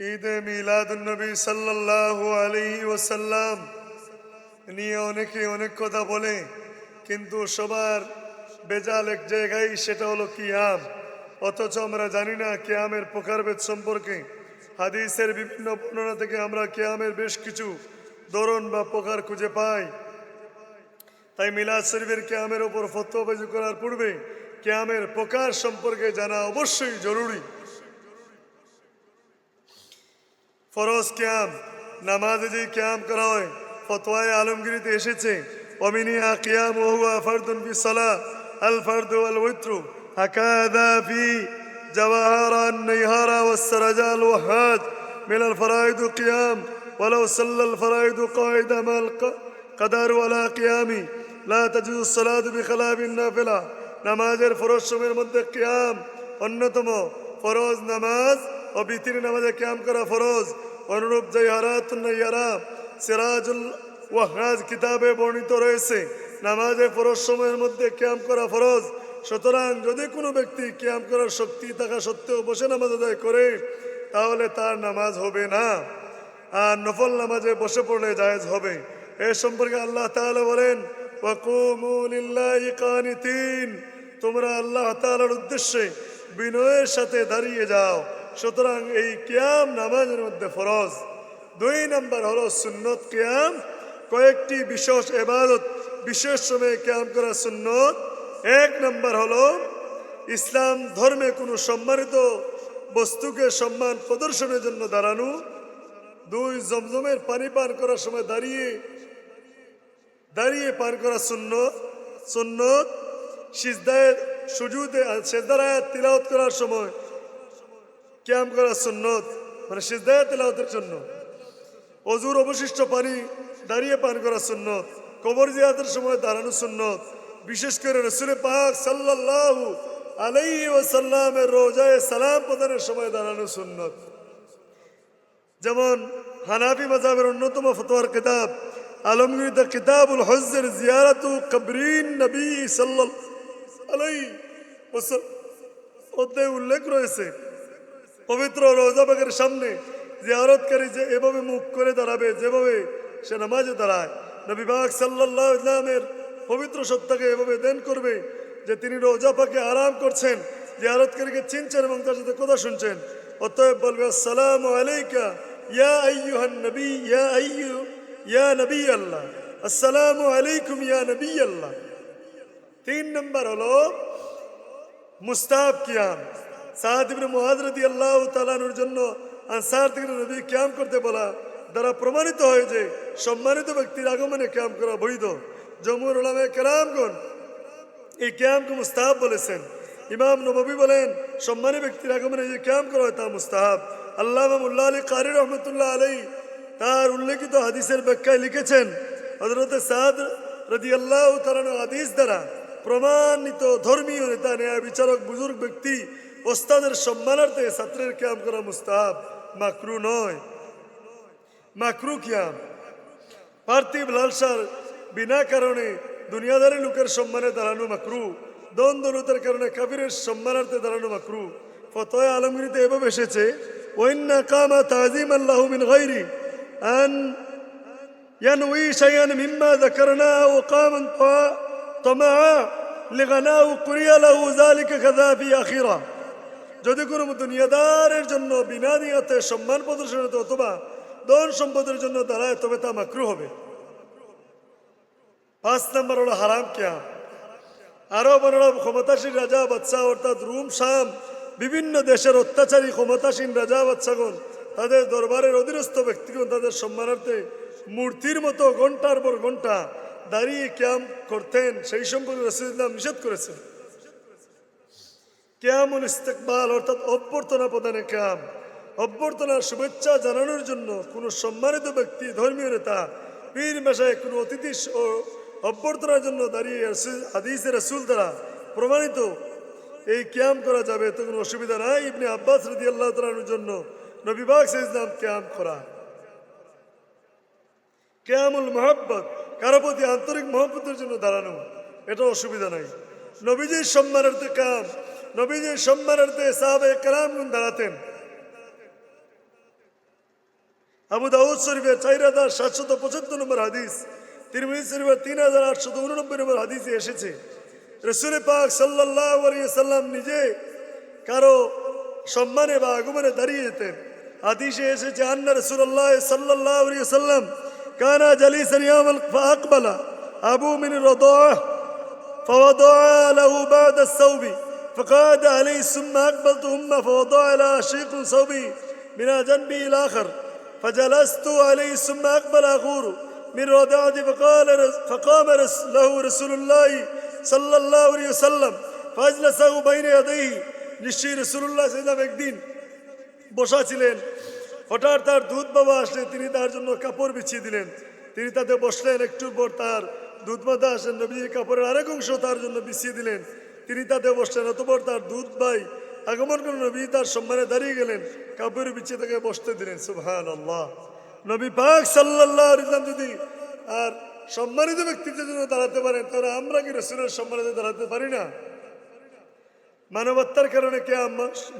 ঈদে মিলাদুন্নবী সাল্লাল্লাহু আলাইহি ওয়াসাল্লাম। নিয়ে অনেকে অনেক কথা বলে, কিন্তু সবার বেজাল এক জায়গায় সেটা হলো কিয়াম। অথচ আমরা জানি না কিয়ামের প্রকারভেদ সম্পর্কে। হাদিসের বিভিন্ন বর্ণনা থেকে আমরা কিয়ামের বেশ কিছু ধরন বা প্রকার খুঁজে পাই। তাই মিলাদ শরীফের কিয়ামের ওপর ফতোয়াবাজি করার পূর্বে কিয়ামের প্রকার সম্পর্কে জানা অবশ্যই জরুরি। ফরজ ক্যাম নামাজে যে ক্যাম করা হয় ফতোয়ায় আলমগিরিতে এসেছে অমিনিয়া কিয়াম ওহুয়া ফারদুন বি সালা আল ফারদু আল ওয়ত্রু হাকাদা ফি جواهر النيهار والسرجال والحاج من الفرائض قيام ولو صلى الفرائض قاعدة مع القدر ولا قيام لا تجوز الصلاة بخلاف النافلة নামাজের ফরজ সময়ের মধ্যে কিয়াম অন্যতম ফরজ নামাজ ও বিতির নামাজে ক্যাম করা ফরজ অনুরূপ যে হারাতুন্নাইয়ারা সিরাজুল ওয়াহাজ কিতাবে বর্ণিত রয়েছে, নামাজে ফরজ সময়ের মধ্যে ক্যাম করা ফরজ। সুতরাং যদি কোনো ব্যক্তি ক্যাম করার শক্তি থাকা সত্ত্বেও বসে নামাজ আদায় করে, তাহলে তার নামাজ হবে না। আর নফল নামাজে বসে পড়লে জায়েজ হবে। এ সম্পর্কে আল্লাহ তাআলা বলেন তোমরা আল্লাহ তাআলার উদ্দেশ্যে বিনয়ের সাথে দাঁড়িয়ে যাও। সুতরাং এই কিয়াম নামাজের মধ্যে ফরজ। দুই নাম্বার হলো সুন্নত কিয়াম। কয়েকটি বিশেষ এবাদত, বিশেষ সময়ে কিয়াম করা সুন্নত। এক নম্বর হলো ইসলাম ধর্মে কোনো সম্মানিত বস্তুকে সম্মান প্রদর্শনের জন্য দাঁড়ানো। দুই, জমজমের পানি পান করার সময় দাঁড়িয়ে দাঁড়িয়ে পান করা সুন্নত। সুন্নত, সিজদায়, সুজুদে, সেজদার আয়াত তিলাওয়াত করার সময় ক্যাম করার সুন্নত মানে সিজদায় তিলাওয়াতের জন্য। অজুর অবশিষ্ট পানি দাঁড়িয়ে পান করা সুন্নত, কবর জিয়াতের সময় দাঁড়ানো সুন্নত। বিশেষ করে রসুল পাক সাল্লাল্লাহু আলাইহি ওয়াসাল্লামের রোজায় সালাম প্রদানের সময় দাঁড়ানো সুন্নত। যেমন হানাফি মাজাবের অন্যতম ফতোয়ার কিতাব আলমগীর কিতাবুল হজ্জের জিয়ারাতু কবরিন নবী আলাইহি ওয়াসাল্লাম অধ্যায়ে উল্লেখ রয়েছে। পবিত্র রোজাবাগের সামনে জিয়ারতকারী যে এভাবে মুখ করে দাঁড়াবে, যেভাবে সে নামাজে দাঁড়ায়, নবী বাগ সাল্লাহ ইসলামের পবিত্র সত্তাকে এভাবে দেন করবে যে তিনি রোজা পাকে আরাম করছেন, জিয়ারতকারীকে চিনছেন এবং তার সাথে কথা শুনছেন। অতএব বলবে, আসসালাম আলাইকা, ইয়া আইয়ুহান নবী, ইয়া আইয়ু, ইয়া নবী আল্লাহ। আসসালামু আলাইকুম, ইয়া নবী আল্লাহ। তিন নম্বর হলো মুস্তাব কিয়াম। সাদ ইবনে মুআদ রাদিয়াল্লাহু তাআলার জন্য আনসার থেকে নবী কিয়াম করতে বলা, দ্বারা প্রমাণিত হয় যে সম্মানিত ব্যক্তির আগমনে কিয়াম করা বৈধ জমুর উলামে কেরামগণ এই ক্যাম্পকে মুস্তাহাব বলেছেন। ইমাম নবী বলেন সম্মানী ব্যক্তির আগমনে যে ক্যাম্প করা হয় তা মুস্তাহাব। আল্লাহ উল্লাহ আলী কারি রহমতুল্লাহ আলাই তার উল্লেখিত হাদিসের ব্যাখ্যায় লিখেছেন হজরত সাদ রদি আল্লাহ তালানো হাদিস দ্বারা প্রমাণিত ধর্মীয় নেতা, ন্যায় বিচারক, বুজুর্গ ব্যক্তি ওস্তাদের সম্মানার্থে ছাত্রের ক্যাম্প করা মুস্তাহাব মাকরু নয় মাকরু ক্যাম্প পার্থিব লালসার বিনা কারণে দুনিয়াদারি লোকের সম্মানে দাঁড়ানো মাকরু দ্বন্দ্বলতার কারণে কাবিরের সম্মানার্থে দাঁড়ানো মাকরু ফতোয় আলমগিরিতে এভাবে এসেছে ওয়াইন্না কামা তাজিম আল্লাহ মিন গায়রি আন ينوي شيئا مما ذكرنا وقاما طمعا لغناه قرئ له ذلك كذا في أخيرا যদি কোনো দুনিয়াদারের জন্য, বিনা নিয়তে সম্মান প্রদর্শনীতে অথবা ধন সম্পদের জন্য দাঁড়ায়, তবে তা মাকরু হবে। পাঁচ নম্বর হলো হারাম ক্যাম। আরও বড় ক্ষমতাসীন রাজা বাচ্চা অর্থাৎ রুম, শাম, বিভিন্ন দেশের অত্যাচারী, ক্ষমতাসীন রাজা বাচ্চাগণ তাদের দরবারের অধীনস্থ ব্যক্তিগণ, তাদের সম্মানার্থে মূর্তির মতো ঘণ্টার পর ঘণ্টা দাঁড়িয়ে ক্যাম্প করতেন। সেই সম্পর্কে রসুলাম নিষেধ করেছেন। ক্যামুল ইস্তেকবাল অর্থাৎ অভ্যর্থনা প্রদানের কাম। অভ্যর্থনার শুভেচ্ছা জানানোর জন্য কোনো সম্মানিত ব্যক্তি, ধর্মীয় নেতা, পীর মেশায় কোনো অতিথি ও অভ্যর্থনার জন্য দাঁড়িয়ে হাদিসের রসুল দ্বারা প্রমাণিত। এই ক্যাম করা যাবে তো কোনো অসুবিধা নাই। ইবনে আব্বাস রদি আল্লাহ তালানোর জন্য নবীবাগ ইসলাম ক্যাম্প করা। ক্যামুল মহাব্বত, কারও প্রতি আন্তরিক মহব্বতের জন্য দাঁড়ানো, এটা অসুবিধা নাই। নবীজির সম্মানার্থে ক্যাম্প নবীজির সম্মানার্থে সাহাবে কালাম দাঁড়াতেন আবু দাউদ শরীফের চার হাজার সাতশত পঁচাত্তর নম্বর হাদিস তিরমিজ শরীফের তিন হাজার আটশত উননব্বই নম্বর হাদিসে এসেছে রসুল পাক সাল্লাহ সাল্লাম নিজে কারো সম্মানে বা আগমনে দাঁড়িয়ে যেতেন হাদিসে এসেছে আন্না রসুল্লাহ সাল্লাহ সাল্লাম কানা জালিসান ইয়ামাল ফাকবালা আবু মিন রদাহ فوضع له بعد الثوب فقعد عليه ثم أقبلت أمه فوضع لها شيق ثوبي من جنبي الآخر فجلست عليه ثم أقبل أخور من ردعتي فقال رس- فقام رس- له رسول الله صلى الله عليه وسلم فأجلسه بين يديه নিশ্চয়ই রসুল্লাহ সাল্লাম একদিন বসা ছিলেন হঠাৎ তার দুধ বাবা আসলে তিনি তার জন্য কাপড় বিছিয়ে দিলেন তিনি তাতে বসলেন একটু পর তার দুধ মাতা আসেন নবীজির কাপড়ের আরেক অংশ তার জন্য বিছিয়ে দিলেন তিনি তাতে বসলেন অতপর তার দুধ ভাই আগমন করে নবী তার সম্মানে দাঁড়িয়ে গেলেন কাপড় বিছিয়ে তাকে বসতে দিলেন সুবহান আল্লাহ নবী পাক সাল্লাহ যদি আর সম্মানিত ব্যক্তিত্বের জন্য দাঁড়াতে পারেন, তাহলে আমরা কি রসুলের সম্মানিত দাঁড়াতে পারি না? মানবতার কারণে কে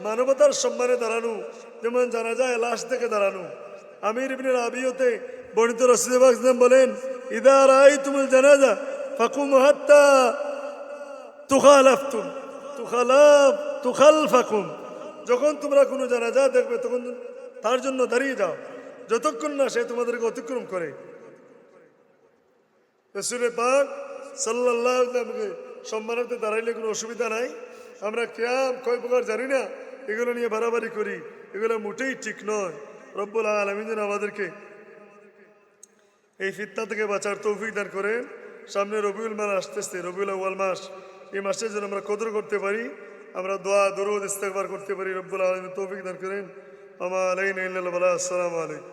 মানবতার সম্মানে দাঁড়ানো, যেমন জানা যায় লাশ থেকে দাঁড়ানো। আমির ইবনে রাবিয়তে বর্ণিত রসিদাবাগ বলেন ইদার আই তুমি জানাজা, ফাকুম হাত্তা তুখালাফতুম, তুখালাফ তুখাল ফাকুম যখন তোমরা কোনো জানাজা দেখবে, তখন তার জন্য দাঁড়িয়ে যাও। যতক্ষণ না সে তোমাদেরকে অতিক্রম করে। রসুলের পাক সাল্লাহ সম্মানার্থে দাঁড়াইলে কোনো অসুবিধা নাই। আমরা ক্যাম কয় প্রকার জানি না, এগুলো নিয়ে বাড়াবাড়ি করি। এগুলো মোটেই ঠিক নয়। রব্বুল আলমিন যেন আমাদেরকে এই ফিতনা থেকে বাঁচার তৌফিক দান করেন। সামনে রবিউল মাস আসতেছে, রবিউল আউ্য়াল মাস। এই মাসে যেন আমরা কদর করতে পারি, আমরা দোয়া, দরুদ ইস্তেকবার করতে পারি। রব্বুল আলমী তৌফিক দান করেন। আমার আলাইন আসসালামু আলাইকুম।